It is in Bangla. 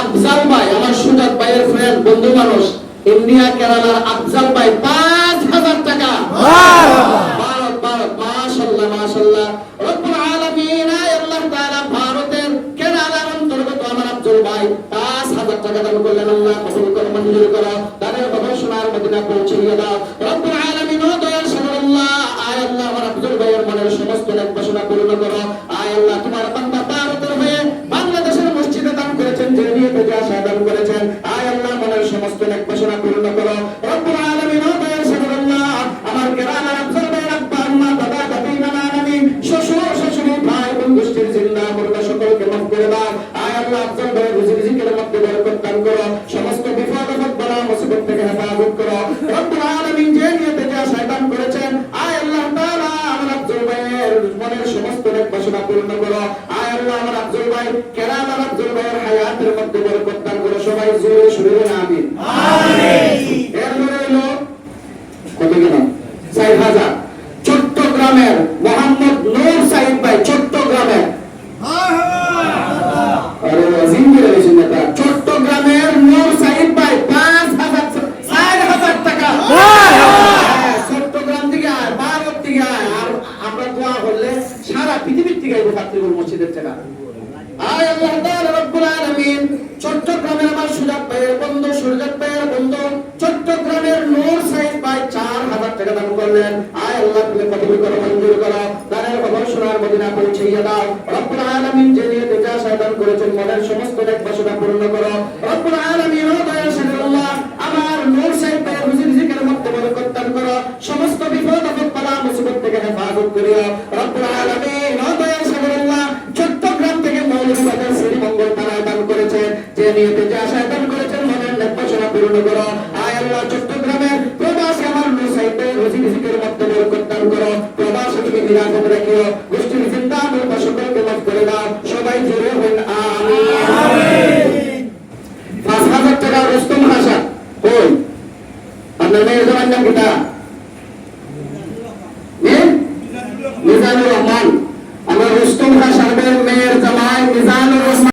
আফজাল ভাই, আমার সুজাত ভাইয়ের ফ্রেন্ড বন্ধু মানুষ, ইন্ডিয়া, কেরালার আফজাল ভাই, পাঁচ হাজার টাকা। ভারতের আমার ভাই, পাঁচ হাজার টাকা দান করলেন আল্লাহ করে তাদের গবেষণার মদিনা পৌঁছিয়ে দাও। মুশকিল জিন্দা মুর্দা সকলকে মাফ করে দাও। আয় আল্লাহ ভাই রুজি করো সমস্ত বিপদ আপদ মুসিবত থেকে হেফাজত করো। রব্বুল আলামিন যে নিয়তে যা শয়তান করেছেন আয় আল্লাহ তাআলা আমার আফজাল ভাইয়ের মনের সমস্ত বাসনা পূর্ণ করো। আয় আল্লাহ আমার ভাই কেরাম আমার আফজাল ভাইয়ের হায়াতের মধ্যে বরকত দান করো। সবাই জোরে সুরে আমিন। আমিন। এরপরে হলো কত 6000 পৃথিবীর থেকে আইবো মসজিদের টাকা আয় আল্লাহ তাআলা রব্বুল আলামিন, চট্টগ্রামের আমার সুজাত ভাইয়ের বন্ধু, সুরজাত ভাইয়ের বন্ধু, চট্টগ্রামের নূর সাইদ ভাই চার হাজার টাকা দান করলেন। আয় আল্লাহ, তুমি কবুল করো মঞ্জুর করো। দানের খবর শোনার মদিনা পৌঁছাইয়া দাও। রব্বুল আলামিন যে নিয়ে দেখা সাধন করেছেন, মনের সমস্ত নেক বাসনা পূর্ণ করো। রব্বুল আলামিন, ও দয়া আল্লাহ আমার নূর সাইদ ভাইয়ের রুজি রিজিকের মধ্যে বরকত দান করো। সমস্ত বিপদ আপদ বালা মুসিবত থেকে হেফাজত করিও। রব্বুল আলামিন নিয়তে যে দান করেছেন, মনের নির্বাচনা পূর্ণ করো। আয় আল্লাহ, চট্টগ্রামের প্রবাসী আমার নুসাইতে রুজি রিজিকের মধ্যে বরকত করো। প্রবাসী তুমি নিরাপদ রাখিও। গোষ্ঠীর চিন্তা আমরা সকলকে মাফ করে দাও। সবাই জুড়ে হন আমিন। পাঁচ হাজার টাকা রুস্তম হাসা কই? আপনার মেয়ের জমার নাম কিটা মিজানুর রহমান। আমার রুস্তম খান সাহেবের মেয়ে